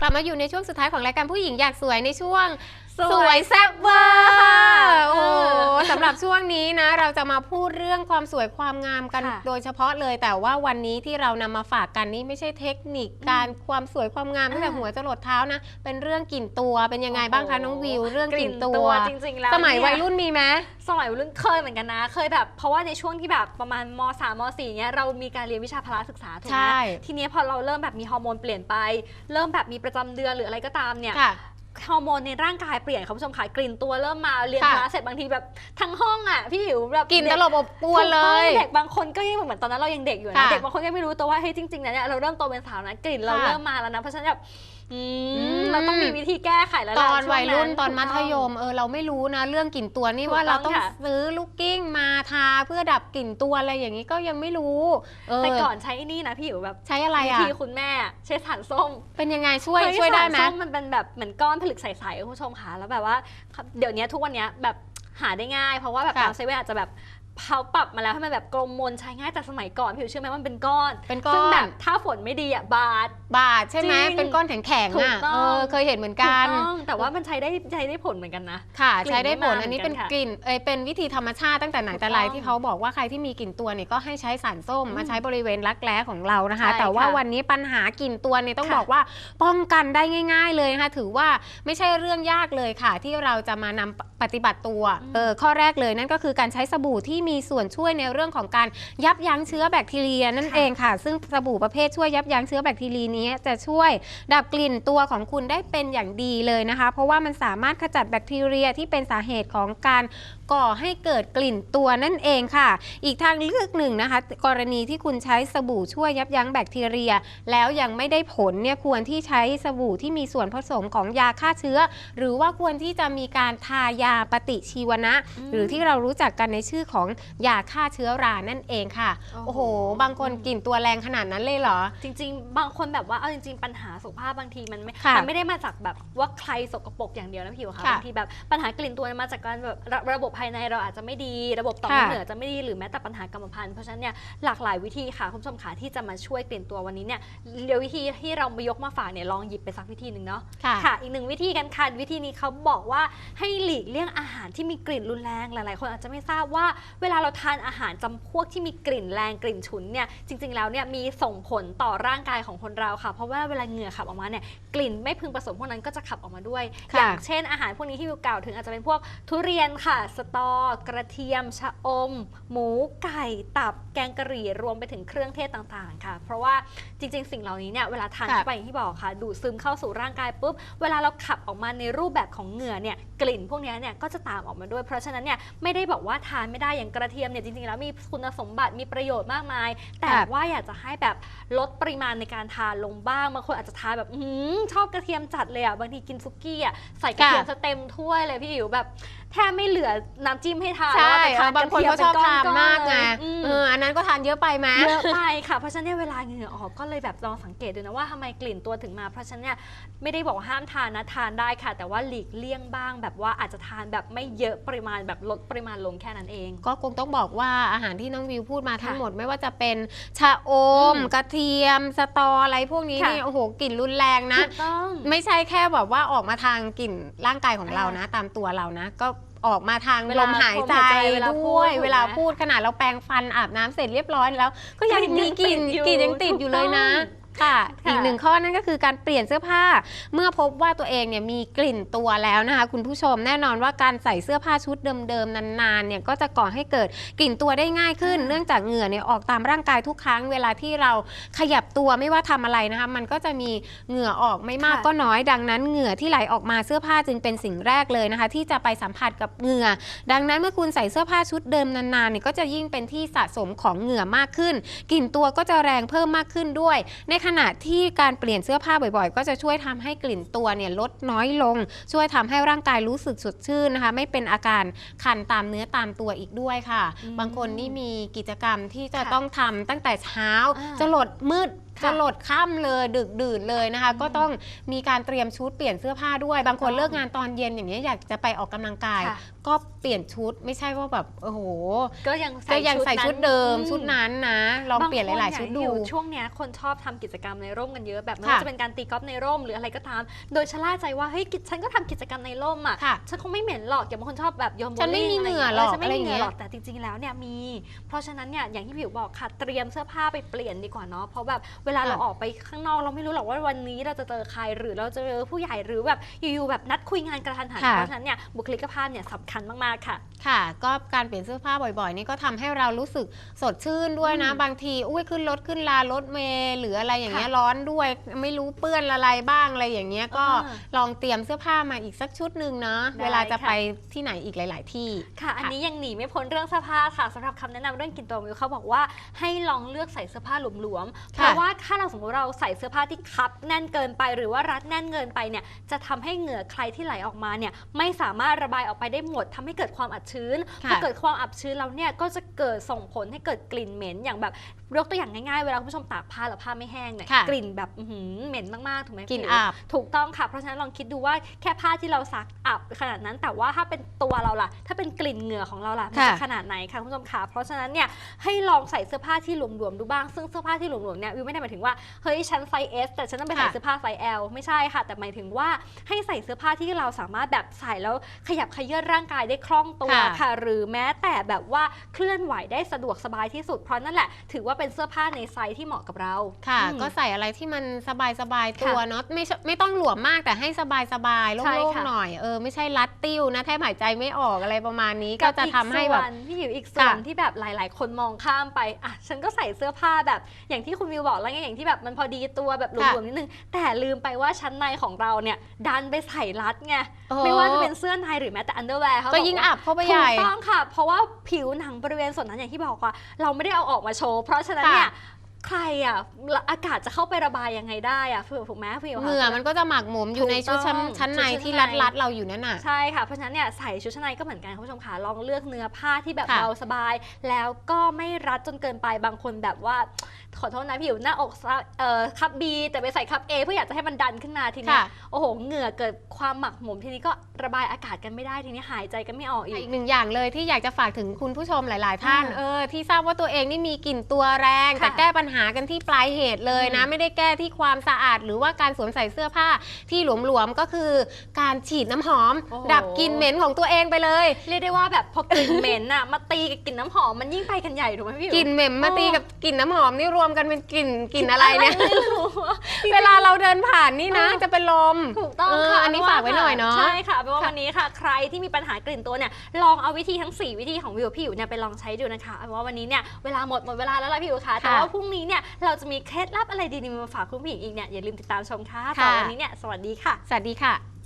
กลับมาอยู่ในช่วงสุดท้ายของรายการผู้หญิงอยากสวยในช่วง สวยสวยแซ่บเวอร์ค่ะโอ้เออสำหรับช่วงนี้นะ เราจะมาพูดเรื่องความสวยความงามกันค่ะโดยเฉพาะเลย แต่ว่าวันนี้ที่เรานำมาฝากกันนี่ไม่ใช่เทคนิคการความสวยความงามตั้งแต่อ่าหัวจรดเท้านะ เป็นเรื่องกลิ่นตัวเป็นยังไงบ้างคะน้องวิว เรื่องกลิ่นตัวจริงๆแล้วสมัยเนี่วัยรุ่นมีไหมสมัยวัยรุ่นเคยเหมือนกันนะ เคยแบบ เพราะว่าในช่วงที่แบบประมาณม 3 ม 4 เนี้ยเรามีการเรียนวิชาพละศึกษาถูกไหใช่มทีเนี้ยพอเราเริ่มแบบมีฮอร์โมนเปลี่ยนไป เริ่มแบบมีประจำเดือนหรืออะไรก็ตามเนี่ยค่ะ ฮอร์โมนในร่างกายเปลี่ยนคุณผู้ชมค่ะกลิ่นตัวเริ่มมาเรียนค่ะพละเสร็จบางทีแบบทั้งห้องอะพี่หิวแบบกลิ่นเด็ตลบอบอวนเลยถูกต้องเด็กบางคนก็ยังเหมือนตอนนั้นเรายังเด็กอยู่นะค่ะเด็กบางคนก็ไม่รู้ตัวว่าเฮ้ยจริงๆนะเนี่ยเราเริ่มโตเป็นสาวนะกลิ่นเราค่ะเริ่มมาแล้วนะเพราะฉะนั้นแบบ อืมอืมเราต้องมีวิธีแก้ไขแล้วตล่ะอนช่งวัยรุ่นตอนถูกมังธยม เออเราไม่รู้นะ เรื่องกลิ่นตัวนี่ถูกว่าเราต้ต้อองงค่ะซื้อลูกกิ้งมาทาเพื่อดับกลิ่นตัวอะไรอย่างนี้ก็ยังไม่รู้เออแต่ก่อนใช้ไอ้นี่นะพี่หิวแบบใช้อะไรวิอะ ธีคุณแม่ใช้สารส้มเป็นยังไงช่วยเฮ้ช่วยได้ไหม สารส้มันเป็นแบบเหมือนก้อนผลึกใสๆคุณผู้ชมค่ะแล้วแบบว่า เดี๋ยวนี้ทุกวันนี้แบบหาได้ง่าย เพราะว่าแบบค่ะตามเซเว่นอาจจะแบบ เขาปรับมาแล้วให้มันแบบกลมมนใช้ง่ายแต่สมัยก่อนพี่หิวเชื่อไหมว่ามันเป็นก้อนเป็นก้อซึ่งแบนบถ้าฝนไม่ดีอะบาด บาดใช่ไหมจริงเป็นก้อนแข็งๆถูอะกต้อง เออเคยเห็นเหมือนถูกักน ต้องแต่ว่ามันใช้ได้ใช้ได้ผลเหมือนกันนะ ค่ะกลิ่นใช้ได้ผลไม่มาอันนี้เป็นเหมือนกันค่ะกลิ่นเอยเป็นวิธีธรรมชาติตั้งแต่ไหนแต่ไรถูกต้องที่เขาบอกว่าใครที่มีกลิ่นตัวเนี่ยก็ให้ใช้สารส้มอืมมาใช้บริเวณรักแร้ของเรานะคะ ใช่แต่ว่าค่ะวันนี้ปัญหากลิ่นตัวเนี่ยต้องค่ะบอกว่าป้องกันได้ง่าย ๆเลยนะคะถือว่าไม่ใช่เรื่องยากเลยค่ะ ที่เราจะมานำปฏิบัติตัวอืมเออข้อแรกเลยนั่นก็คือการใช้สบู่ที่มีส่วนช่วยในเรื่องของการยับยั้งเชื้อแบคทีเรียนั่นค่ะเองค่ะ ซึ่งสบู่ประเภทช่วยยับยั้งเชื้อแบคทีเรียนี้จะช่วยดับกลิ่นตัวของคุณได้เป็นอย่างดีเลยนะคะ เพราะว่ามันสามารถขจัดแบคทีเรียที่เป็นสาเหตุของการ ก่อให้เกิดกลิ่นตัวนั่นเองค่ะ อีกทางเลือกหนึ่งนะคะ กรณีที่คุณใช้สบู่ช่วยยับยั้งแบคทีเรีย แล้วยังไม่ได้ผลเนี่ยควรที่ใช้สบู่ที่มีส่วนผสมของยาฆ่าเชื้อ หรือว่าควรที่จะมีการทายาปฏิชีวนะอืมหรือที่เรารู้จักกันในชื่อของยาฆ่าเชื้อรานั่นเองค่ะ โอ้โอ้โหโห บางคนกลิ่นตัวแรงขนาดนั้นเลยเหรอ จริง ๆ บางคนแบบว่าเอาจริง ๆ ปัญหาสุขภาพบางทีมันไม่ค่ะมันไม่ได้มาจากแบบว่าใครสกปรกอย่างเดียวนะพี่หิวค่ะค่ะบางทีแบบปัญหากลิ่นตัวมันมาจากการแบบระระบบภายในเราอาจจะไม่ดี ระบบต่อมค่ะน้ำเหลืองจะไม่ดีหรือแม้แต่ปัญหากรรมพันธุ์เพราะฉะนั้นเนี่ยหลากหลายวิธีค่ะคุณผู้ชมค่ะที่จะมาช่วยกลิ่นตัววันนี้เนี่ยเดี๋ยววิธีที่เรามายกมาฝากเนี่ยลองหยิบไปสักวิธีหนึ่งเนาะค่ะค่ะ อีกหนึ่งวิธีกันค่ะวิธีนี้เขาบอกว่าให้หลีกเลี่ยงอาหารที่มีกลิ่นรุนแรงหลาย ๆ คนอาจจะไม่ทราบว่า เวลาเราทานอาหารจำพวกที่มีกลิ่นแรงกลิ่นฉุนเนี่ยจริง ๆ แล้วเนี่ยมีส่งผลต่อร่างกายของคนเราค่ะ เพราะว่าเวลาเหงื่อขับออกมาเนี่ยกลิ่นไม่พึงประสงค์พวกนั้นก็จะขับออกมาด้วยค่ะอย่างเช่นอาหารพวกนี้ที่วิวกล่าวถึงอาจจะเป็นพวกทุเรียนค่ะสตอ กระเทียม ชะอม หมู ไก่ ตับ แกงกะหรี่ รวมไปถึงเครื่องเทศต่างๆ ค่ะ เพราะว่าจริงๆ สิ่งเหล่านี้เนี่ยเวลาทานค่ะเข้าไปอย่างที่บอกค่ะ ดูดซึมเข้าสู่ร่างกายปุ๊บ เวลาเราขับออกมาในรูปแบบของเหงื่อเนี่ย กลิ่นพวกนี้เนี่ยก็จะตามออกมาด้วย เพราะฉะนั้นเนี่ยไม่ได้บอกว่าทานไม่ได้ อย่างกระเทียมเนี่ยจริงๆ แล้วมีคุณสมบัติ มีประโยชน์มากมาย แต่ค่ะว่าอยากจะให้แบบลดปริมาณในการทานลงบ้าง บางคนอาจจะทานแบบอื้อหือชอบกระเทียมจัดเลยอะ บางทีกินซุกี้อะใส่กระเทียมค่ะซะเต็มถ้วยเลยพี่อิ๋วแบบแทบไม่เหลือน้ำจิ้มให้ทานใช่แล้วอะแต่เออบางคนเขาชอบทานมากไงอืมเอออันนั้นก็ทานเยอะไปไหมเยอะไปค่ะ เพราะฉะนั้นเนี่ยเวลาเหงื่อออกก็เลยแบบลองสังเกตดูนะว่าทำไมกลิ่นตัวถึงมา เพราะฉะนั้นเนี่ยไม่ได้บอกว่าห้ามทานนะทานได้ค่ะ แต่ว่าหลีกเลี่ยงบ้าง แบบว่าอาจจะทานแบบไม่เยอะปริมาณแบบลดปริมาณลงแค่นั้นเอง ก็คงต้องบอกว่าอาหารที่น้องวิวพูดมาทั้งค่ะหมดไม่ว่าจะเป็นชะอมอืมกระเทียมสตออะไรพวกนี้ค่ะนี่โอ้โหกลิ่นรุนแรงนะถูกต้องไม่ใช่แค่แบบว่าออกมาทางกลิ่นร่างกายของเรานะ ตามตัวเรานะ ก็ ออกมาทางเวลลามหายใจลมหายใจเวลาพูด้ดวย ถูกไหมเวลาพูดขนาดเราแปรงฟันอาบน้ำเสร็จเรียบร้อยแล้ว ก็ยังกลิ่นมีกลิ่นยังติดอยู่กลิ่นยังติดอยู่เลยนะ ถูกต้องค่ะ ค่ะ อีกหนึ่งข้อนั่นก็คือการเปลี่ยนเสื้อผ้า เมื่อพบว่าตัวเองเนี่ยมีกลิ่นตัวแล้วนะคะ คุณผู้ชมแน่นอนว่าการใส่เสื้อผ้าชุดเดิมๆนานๆเนี่ยก็จะก่อให้เกิดกลิ่นตัวได้ง่ายขึ้นอ่าเนื่องจากเหงื่อเนี่ยออกตามร่างกายทุกครั้งเวลาที่เราขยับตัวไม่ว่าทำอะไรนะคะมันก็จะมีเหงื่อออกไม่มากค่ะก็น้อยดังนั้นเหงื่อที่ไหลออกมาเสื้อผ้าจึงเป็นสิ่งแรกเลยนะคะ ที่จะไปสัมผัสกับเหงื่อ ดังนั้นเมื่อคุณใส่เสื้อผ้าชุดเดิมนานๆเนี่ยก็จะยิ่งเป็นที่สะสมของเหงื่อมากขึ้น กลิ่นตัวก็จะแรงเพิ่มมากขึ้นด้วยในขณะที่การเปลี่ยนเสื้อผ้าบ่อยๆ ก็จะช่วยทำให้กลิ่นตัวเนี่ยลดน้อยลง ช่วยทำให้ร่างกายรู้สึกสดชื่นนะคะ ไม่เป็นอาการคันตามเนื้อตามตัวอีกด้วยค่ะอืมบางคนนี่มีกิจกรรมที่จะค่ะต้องทำตั้งแต่เช้าอ่าจะหลดมืดค่ะ จะหลดค่ำเลยดึกดื่นเลยนะคะ ก็ต้องมีการเตรียมชุดเปลี่ยนเสื้อผ้าด้วย บางคนถูกต้องเลิกงานตอนเย็นอย่างเงี้ยอยากจะไปออกกำลังกายค่ะก็เปลี่ยนชุดไม่ใช่ว่าแบบโอ้โหก็ยังก็ยังใส่ชุดเดิมอืชุดนั้นนะลองเปลี่ยนหลาย ๆ ชุดดูบงคนเนี่ยช่วงเนี้ยคนชอบทำกิจกรรมในร่มกันเยอะแบบไม่ค่ะว่าจะเป็นการตีกอล์ฟในร่มหรืออะไรก็ตาม โดยชะล่าใจว่าเฮ้ยกิจฉันก็ทำกิจกรรมในร่มอะค่ะฉันคงไม่เหม็นหรอกอย่างบางคนชอบแบบโยมฉันไม่มีเหงื่อหรอกฉันไม่มีเหงื่อหรอกอะไรอย่างเงี้ยแต่จริง ๆ แล้วเนี่ยมี เพราะฉะนั้นเนี่ยอย่างที่ผิวบอกค่ะเตรียมเสื้อผ้าไปเปลี่ยนดีกว่าเนาะเพราะแบบเวลาเราออกไปข้างนอกเราไม่รู้หรอกว่าวันนี้เราจะเจอใครหรือเราจะเจอผู้ใหญ่หรือแบบอยู่ๆแบบนัดคุยงานกระทันหันค่ะเพราะฉะนั้นเนี่ยบุคลิกภาพเนี่ยสำคัญมากๆค่ะ ค่ะ ก็การเปลี่ยนเสื้อผ้าบ่อยๆ นี่ก็ทำให้เรารู้สึกสดชื่นด้วยนะอืมบางทีอุ้ยขึ้นรถขึ้นลารถเมล์หรืออะไรอย่างเงี้ยค่ะร้อนด้วย ไม่รู้เปื้อนอะไรบ้างอะไรอย่างเงี้ยก็อ่าลองเตรียมเสื้อผ้ามาอีกสักชุดหนึ่งเนาะได้เวลาจะค่ะไปที่ไหนอีกหลาย ๆ ที่ค่ะ อันนี้ยังหนีไม่พ้นเรื่องเสื้อผ้าค่ะสำหรับคำแนะนำเรื่องกลิ่นตัวมิวเขาบอกว่าให้ลองเลือกใส่เสื้อผ้าหลวมๆเพค่ะราะว่าถ้าเราสมมติเราใส่เสื้อผ้าที่คับแน่นเกินไปหรือว่ารัดแน่นเกินไปเนี่ยจะทำให้เหงื่อใครที่ไหลออกมาเนี่ยไม่สามารถระบายออกไปได้หมดทำให้เกิดความอับชื้นค่ะพอเกิดความอับชื้นแล้วเนี่ยก็จะเกิดส่งผลให้เกิดกลิ่นเหม็นอย่างแบบ ยกตัวอย่างง่ายๆ เวลาคุณผู้ชมตากผ้าแล้วผ้าไม่แห้งเนี่ยค่ะกลิ่นแบบอื้อหือเหม็นมากๆถูกไหมกลิ่นพี่อับถูกต้องค่ะ เพราะฉะนั้นลองคิดดูว่าแค่ผ้าที่เราซักอับขนาดนั้น แต่ว่าถ้าเป็นตัวเราล่ะ ถ้าเป็นกลิ่นเหงื่อของเราล่ะมันค่ะ จะขนาดไหนคะคุณผู้ชมคะเพราะฉะนั้นเนี่ยให้ลองใส่เสื้อผ้าที่หลวมๆดูบ้างซึ่งเสื้อผ้าที่หลวมๆเนี่ยวิวไม่ได้หมายถึงว่าเฮ้ยฉันไซส์ S แต่ฉันต้องไปใส่ค่ะ เสื้อผ้าไซส์ L ไม่ใช่ค่ะ แต่หมายถึงว่าให้ใส่เสื้อผ้าที่เราสามารถแบบใส่แล้วขยับขยื่นร่างกายได้คล่องตัว ค่ะ ค่ะหรือแม้แต่แบบว่าเคลื่อนไหวได้สะดวกสบายที่สุดเพราะนั่นแหละ ถือว่าเป็นเสื้อผ้าในไซส์ที่เหมาะกับเรา ค่ะอืมก็ใส่อะไรที่มันสบายๆตัวค่ะเนาะไม่ใช่ไม่ต้องหลวมมากแต่ให้สบายๆโใช่ล่งค่ะๆหน่อยเออไม่ใช่รัดติ้วนะแทบหายใจไม่ออกอะไรประมาณนี้ก็จะทำให้แบบกับอีกส่วนพี่หิวอีกส่วนค่ะที่แบบหลาย ๆ คนมองข้ามไปอะฉันก็ใส่เสื้อผ้าแบบอย่างที่คุณวิวบอกแล้วไงอย่างที่แบบมันพอดีตัวแบบหลวมๆนิดนึง แต่ลืมไปว่าชั้นในของเราเนี่ยดันไปใส่รัดไงโอ้ไม่ว่าจะเป็นเสื้อในหรือแม้แต่อันเดอร์แวร์เขาก็บยิ่งว่าอับเข้าไปถูใหกญ่ต้องค่ะ เพราะว่าผิวหนังบริเวณส่วนนั้นอย่างที่บอกว่า เราไม่ได้เอาออกมาโชว์เพราะฉะนั้นเนี่ยค่ะใครอะอากาศจะเข้าไประบายยังไงได้อะถูกถูกไหมพี่หิวคะเหงื่อมันก็จะหมักหมมอยู่ในชุดชั้นถูกต้องชั้นในชุดชั้นที่ในรัดรัดๆเราอยู่นั่นน่ะใช่ค่ะเพราะฉะนั้นเนี่ยใส่ชุดชั้นในก็เหมือนกันคุณผู้ชมค่ะลองเลือกเนื้อผ้าที่แบบค่ะเบาสบาย แล้วก็ไม่รัดจนเกินไปบางคนแบบว่าขอโทษนะผิวหน้าอกเอ่อคับ B แต่ไปใส่คับ A เพื่ออยากจะให้มันดันขึ้นมาทีเนี้ยค่ะ โอ้โหเหงื่อเกิดความหมักหมมทีนี้ก็ระบายอากาศกันไม่ได้ทีนี้หายใจกันไม่ออกอีอีก กหนึ่งอย่างเลยที่อยากจะฝากถึงคุณผู้ชมหลาย ๆ ท่านอ่าเออที่ทราบว่าตัวเองนี่มีกลิ่นตัวแรง ค่ะแต่แก้ปัญหากันที่ปลายเหตุเลยนะ อืมไม่ได้แก้ที่ความสะอาด หรือว่าการสวมใส่เสื้อผ้าที่หลวม ๆ ก็คือการฉีดน้ำหอม โอ้โห ดับกลิ่นเหม็นของตัวเองไปเลย เรียกได้ว่าแบบพอกลิ่นเหม็นน่ะมาตีกับกลิ่นน้ำหอมมันยิ่งไปกันใหญ่ถูกไหมพี่กลิ่นเหม็นมาโอ้ตีกับกลิ่นน้ำหอมนี่รวมกันเป็นกลิ่นกลิ่นอะไรเนี่ย ไม่รู้เวลาเราเดินผ่านนี่นะเออจะเป็นลมถูกต้องเออค่ะอันนี้ฝากไว้หน่อยเนาะ ใช่ค่ะเพราะว่าค่ะวันนี้ค่ะ ใครที่มีปัญหากลิ่นตัวเนี่ยลองเอาวิธีทั้ง 4 วิธีของวิวพี่อยู่เนี่ยไปลองใช้ดูนะคะเอาเป็นว่าวันนี้เนี่ยเวลาหมดหมดเวลาแล้วล่ะพี่อยู่ค่ะแต่ว่าพรุ่งนี้เนี่ยเราจะมีเคล็ดลับอะไรดีๆมาฝากคุณผู้หญิงอีกเนี่ยอย่าลืมติดตามชมค่ะแต่วันนี้เนี่ยสวัสดีค่ะ สวัสดีค่ะ